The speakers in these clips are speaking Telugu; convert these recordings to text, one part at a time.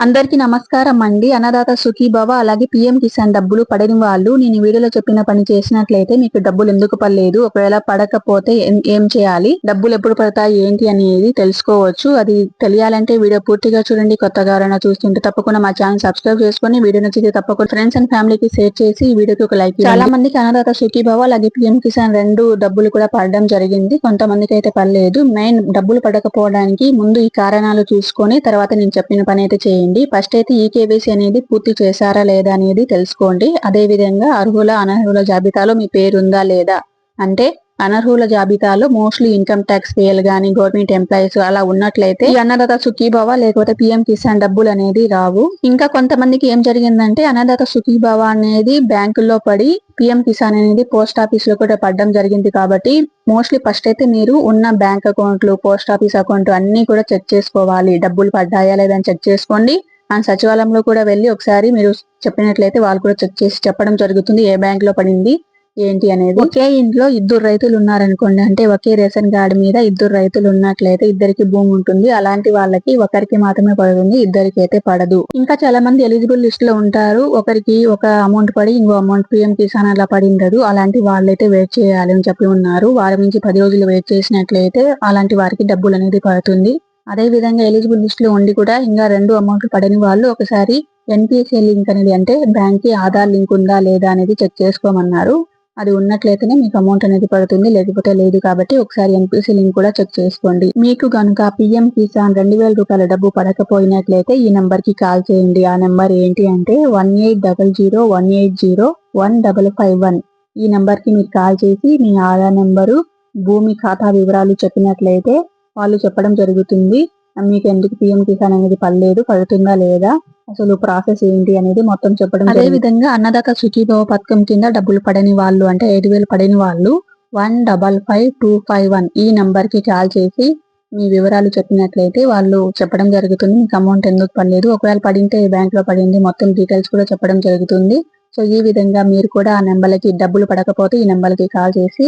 అందరికీ నమస్కారం అండి. అన్నదాత సుఖీభవ అలాగే పిఎం కిసాన్ డబ్బులు పడని వాళ్ళు. నేను వీడియోలో చెప్పిన పని చేసినట్లయితే మీకు డబ్బులు ఎందుకు పడలేదు? ఒకవేళ పడకపోతే ఏం- చేయాలి? డబ్బులు ఎప్పుడు పడతాయి? ఏంటి అనేది తెలుసుకోవచ్చు. అది తెలియాలంటే వీడియో పూర్తిగా చూడండి. కొత్తగా ఎవరైనా చూస్తుంటే తప్పకుండా మా ఛానల్ సబ్స్క్రైబ్ చేసుకొని వీడియో నచ్చితే తప్పకుండా ఫ్రెండ్స్ అండ్ ఫ్యామిలీకి షేర్ చేసి ఈ వీడియోకి ఒక లైక్ చాలా మందికి అన్నదాత సుఖీభవ అలాగే పిఎం కిసాన్ రెండు డబ్బులు కూడా పడడం జరిగింది. కొంతమందికి అయితే పడలేదు. మెయిన్ డబ్బులు పడకపోవడానికి ముందు ఈ కారణాలు చూసుకొని తర్వాత నేను చెప్పిన పని అయితే చేయండి. ఫస్ట్ అయితే ఈ కేవైసీ అనేది పూర్తి చేశారా లేదా అనేది తెలుసుకోండి. అదే విధంగా అర్హుల అనర్హుల జాబితాలో మీ పేరు ఉందా లేదా అంటే అనర్హుల జాబితాలో మోస్ట్లీ ఇన్కమ్ ట్యాక్స్ పేయలు గానీ గవర్నమెంట్ ఎంప్లాయీస్ అలా ఉన్నట్లయితే ఈ అన్నదాత సుఖీభవ లేకపోతే పిఎం కిసాన్ డబ్బులు అనేది రావు. ఇంకా కొంతమందికి ఏం జరిగిందంటే అన్నదాత సుఖీభవ అనేది బ్యాంకుల్లో పడి పిఎం కిసాన్ అనేది పోస్ట్ ఆఫీస్లో కూడా పడడం జరిగింది కాబట్టి మోస్ట్లీ ఫస్ట్ అయితే మీరు ఉన్న బ్యాంక్ అకౌంట్లు పోస్ట్ ఆఫీస్ అకౌంట్ అన్ని కూడా చెక్ చేసుకోవాలి. డబ్బులు పడ్డాయా లేదని చెక్ చేసుకోండి. అండ్ సచివాలయంలో కూడా వెళ్ళి ఒకసారి మీరు చెప్పినట్లయితే వాళ్ళు కూడా చెక్ చేసి చెప్పడం జరుగుతుంది ఏ బ్యాంక్లో పడింది ఏంటి అనేది? ఒకే ఇంట్లో ఇద్దరు రైతులు ఉన్నారనుకోండి అంటే ఒకే రేషన్ కార్డు మీద ఇద్దరు రైతులు ఉన్నట్లయితే ఇద్దరికి భూమి ఉంటుంది. అలాంటి వాళ్ళకి ఒకరికి మాత్రమే పడుతుంది ఇద్దరికి అయితే పడదు. ఇంకా చాలా మంది ఎలిజిబుల్ లిస్ట్లో ఉంటారు. ఒకరికి ఒక అమౌంట్ పడి ఇంకో అమౌంట్ పిఎం కిసాన్ అలా పడిండదు అలాంటి వాళ్ళైతే వెయిట్ చేయాలి అని చెప్పి ఉన్నారు. వారం నుంచి పది రోజులు వెయిట్ చేసినట్లయితే అలాంటి వారికి డబ్బులు అనేది పడుతుంది. అదే విధంగా ఎలిజిబుల్ లిస్ట్లో ఉండి కూడా ఇంకా రెండు అమౌంట్లు పడని వాళ్ళు ఒకసారి ఎన్పిఎస్ఏ లింక్ అనేది అంటే బ్యాంక్కి ఆధార్ లింక్ ఉందా లేదా అనేది చెక్ చేసుకోమన్నారు. అది ఉన్నట్లయితేనే మీకు అమౌంట్ అనేది పడుతుంది. లేకపోతే లేదు కాబట్టి ఒకసారి ఎన్పిసి లింక్ కూడా చెక్ చేసుకోండి. మీకు గనుక పిఎం కిసాన్ రెండు వేల రూపాయల డబ్బు పడకపోయినట్లయితే ఈ నెంబర్కి కాల్ చేయండి. ఆ నెంబర్ ఏంటి అంటే one eight double zero one eight zero one double five one. ఈ నెంబర్కి మీరు కాల్ చేసి మీ ఆధార్ నెంబరు భూమి ఖాతా వివరాలు చెప్పినట్లయితే వాళ్ళు చెప్పడం జరుగుతుంది. మీకు ఎందుకు పిఎం కిసాన్ అనేది పడలేదు పడుతుందా లేదా అసలు ప్రాసెస్ ఏంటి అనేది మొత్తం చెప్పడం అదే విధంగా అన్నదాత సుఖీభవ పథకం కింద డబ్బులు పడని వాళ్ళు అంటే ఐదు వేలు పడని వాళ్ళు one double five two five one ఈ నంబర్కి కాల్ చేసి మీ వివరాలు చెప్పినట్లయితే వాళ్ళు చెప్పడం జరుగుతుంది. మీకు అమౌంట్ ఎందుకు పడలేదు? ఒకవేళ పడింటే ఏ బ్యాంక్లో పడింది. మొత్తం డీటెయిల్స్ కూడా చెప్పడం జరుగుతుంది. సో ఈ విధంగా మీరు కూడా ఆ నెంబర్లకి డబ్బులు పడకపోతే ఈ నెంబర్కి కాల్ చేసి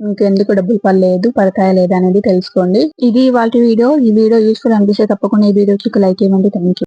ఇంకెందుకు డబ్బులు పడలేదు పడతాయా లేదా అనేది తెలుసుకోండి. ఇది వాటి వీడియో. ఈ వీడియో యూస్ఫుల్ అనిపిస్తే తప్పకుండా ఈ వీడియోకి లైక్ ఇవ్వండి. Thank you